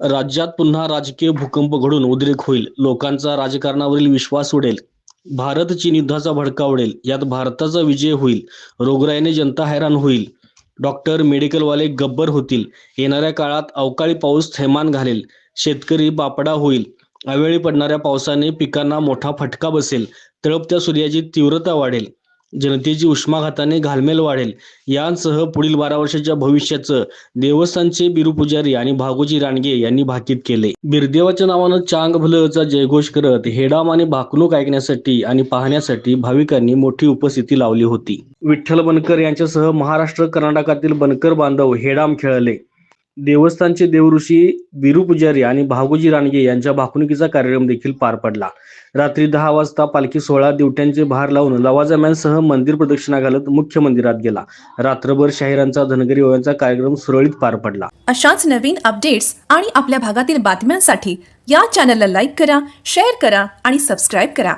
राज्यात पुन्हा राजकीय भूकंप घडून उद्रेक होईल. लोकांचा राजकारणावरील विश्वास उडेल. भारत चीन युद्धाचा भडका उडेल. यात भारताचा विजय होईल. रोगराईने जनता हैराण होईल. डॉक्टर मेडिकलवाले गब्बर होतील. येणाऱ्या काळात अवकाळी पाऊस थैमान घालेल. शेतकरी बापडा होईल. अवेळी पडणाऱ्या पावसाने पिकांना मोठा फटका बसेल. तळपत्या सूर्याची तीव्रता वाढेल. जनतेची उष्माघाताने घालमेल वाढेल. यांसह पुढील बारा वर्षाच्या भविष्याचं देवस्थानचे बिरू पुजारी आणि भागोजी रानगे यांनी भाकीत केले. बिरदेवाच्या नावानं चांग भलचा जयघोष करत हेडाम आणि भाकणूक ऐकण्यासाठी आणि पाहण्यासाठी भाविकांनी मोठी उपस्थिती लावली होती. विठ्ठल बनकर यांच्यासह महाराष्ट्र कर्नाटकातील बनकर बांधव हेडाम खेळले. देवस्थानचे देवऋषी बिरू पुजारी आणि भागोजी रानगे यांच्या भाकुनिकीचा कार्यक्रम देखील पार पडला. रात्री दहा वाजता पालखी सोहळा दिवट्यांचे भार लावून लवाजम्यांसह मंदिर प्रदक्षिणा घालत मुख्य मंदिरात गेला. रात्रभर शाहिरांचा धनगरी ओव्यांचा कार्यक्रम सुरळीत पार पडला. अशाच नवीन अपडेट्स आणि आपल्या भागातील बातम्यांसाठी या चॅनलला लाईक करा शेअर करा आणि सबस्क्राईब करा.